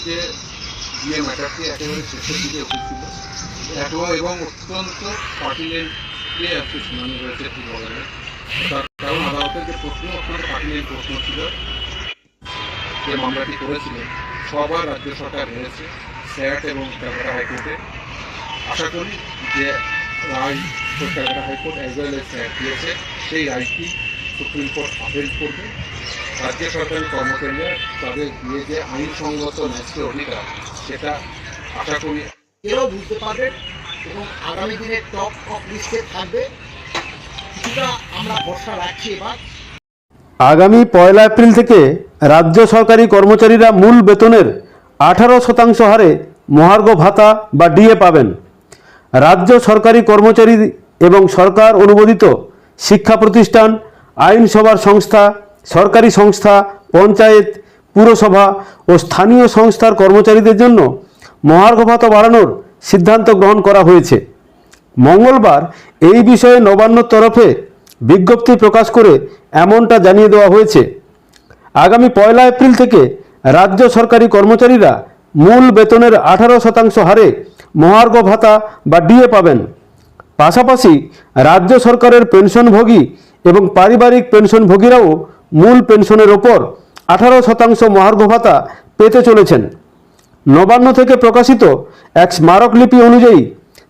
আজকে বিয়ে ম্যাটারটি একেবারে শেষের দিকে এসেছিল। একেবারে এবং অত্যন্ত পার্টিলেন্টলি আজকে শুনানি হয়েছে ঠিক বলা যায় তার কারণ আদালতের যে প্রশ্ন, অত্যন্ত পার্টিলেন্ট প্রশ্ন ছিল, যে মামলাটি করেছিলেন সবার রাজ্য সরকার হেরেছে স্যাট এবং ক্যালকাটা হাইকোর্টে। আশা করি যে রায় Calcutta high court as well S স্যাট দিয়েছে, সেই রায়টি সুপ্রিম কোর্ট আপিল করবে। রাজ্য সরকারি কর্মচারীরা তাদের দিয়ে যে আইনসঙ্গত ন্যস্ত অধিকার, সেটা আশা করি এরাও বুঝতে পারবেন এবং আগামী দিনে টপ অফ লিস্টে থাকবে। কিছুটা আমরা ভরসা রাখছি এবার। আগামী পয়লা এপ্রিল থেকে রাজ্য সরকারি কর্মচারীরা মূল বেতনের আঠারো শতাংশ হারে মহার্ঘ ভাতা বা ডিএ পাবেন। রাজ্য সরকারি কর্মচারী এবং সরকার অনুমোদিত শিক্ষা প্রতিষ্ঠান, আইনসভার সংস্থা সরকারি সংস্থা, পঞ্চায়েত, পুরসভা ও স্থানীয় সংস্থার কর্মচারীদের জন্য মহার্ঘ ভাতা বাড়ানোর সিদ্ধান্ত গ্রহণ করা হয়েছে। মঙ্গলবার এই বিষয়ে নবান্নর তরফে বিজ্ঞপ্তি প্রকাশ করে এমনটা জানিয়ে দেওয়া হয়েছে। আগামী পয়লা এপ্রিল থেকে রাজ্য সরকারি কর্মচারীরা মূল বেতনের আঠারো শতাংশ হারে মহার্ঘ ভাতা বা ডিএ পাবেন। পাশাপাশি রাজ্য সরকারের পেনশনভোগী এবং পারিবারিক পেনশনভোগীরাও মূল পেনশনের ওপর আঠারো শতাংশ মহার্ঘ ভাতা পেতে চলেছেন। নবান্ন থেকে প্রকাশিত এক স্মারকলিপি অনুযায়ী,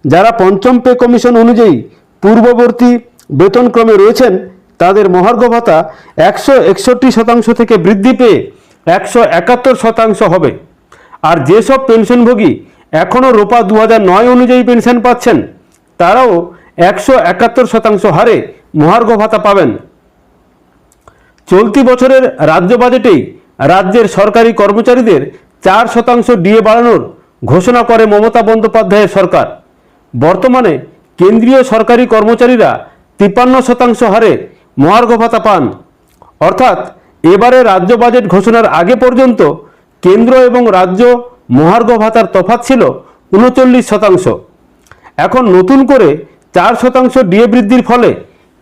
যারা পঞ্চম পে কমিশন অনুযায়ী পূর্ববর্তী বেতনক্রমে রয়েছেন, তাদের মহার্ঘ ভাতা একশো একষট্টি শতাংশ থেকে বৃদ্ধি পেয়ে একশো একাত্তর শতাংশ হবে। আর যেসব পেনশনভোগী এখনও রোপা দু নয় অনুযায়ী পেনশন পাচ্ছেন, তারাও একশো একাত্তর শতাংশ হারে মহার্ঘ ভাতা পাবেন। চলতি বছরের রাজ্য বাজেটেই রাজ্যের সরকারি কর্মচারীদের চার শতাংশ ডিএ বাড়ানোর ঘোষণা করে মমতা বন্দ্যোপাধ্যায়ের সরকার। বর্তমানে কেন্দ্রীয় সরকারি কর্মচারীরা তিপ্পান্ন শতাংশ হারে মহার্ঘ ভাতা পান। অর্থাৎ এবারে রাজ্য বাজেট ঘোষণার আগে পর্যন্ত কেন্দ্র এবং রাজ্য মহার্ঘ ভাতার তফাৎ ছিল উনচল্লিশ শতাংশ। এখন নতুন করে চার শতাংশ ডিএ বৃদ্ধির ফলে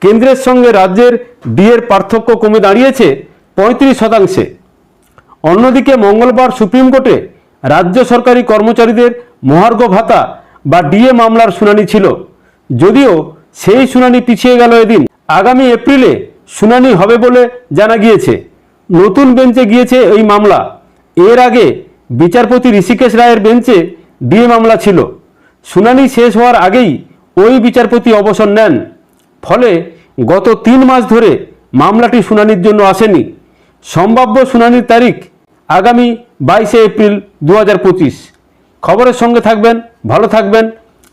কেন্দ্রের সঙ্গে রাজ্যের ডিএর পার্থক্য কমে দাঁড়িয়েছে পঁয়ত্রিশ শতাংশে। অন্যদিকে মঙ্গলবার সুপ্রিম কোর্টে রাজ্য সরকারি কর্মচারীদের মহার্ঘ ভাতা বা ডিএ মামলার শুনানি ছিল। যদিও সেই শুনানি পিছিয়ে গেল এদিন। আগামী এপ্রিলে শুনানি হবে বলে জানা গিয়েছে। নতুন বেঞ্চে গিয়েছে এই মামলা। এর আগে বিচারপতি ঋষিকেশ রায়ের বেঞ্চে ডিএ মামলা ছিল। শুনানি শেষ হওয়ার আগেই ওই বিচারপতি অবসর নেন। ফলে গত তিন মাস ধরে মামলাটি শুনানির জন্য আসেনি। সম্ভাব্য শুনানির তারিখ আগামী বাইশে এপ্রিল দু হাজার পঁচিশ। খবরের সঙ্গে থাকবেন, ভালো থাকবেন।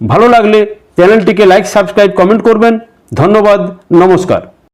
ভালো লাগলে চ্যানেলটিকে লাইক, সাবস্ক্রাইব, কমেন্ট করবেন। ধন্যবাদ, নমস্কার।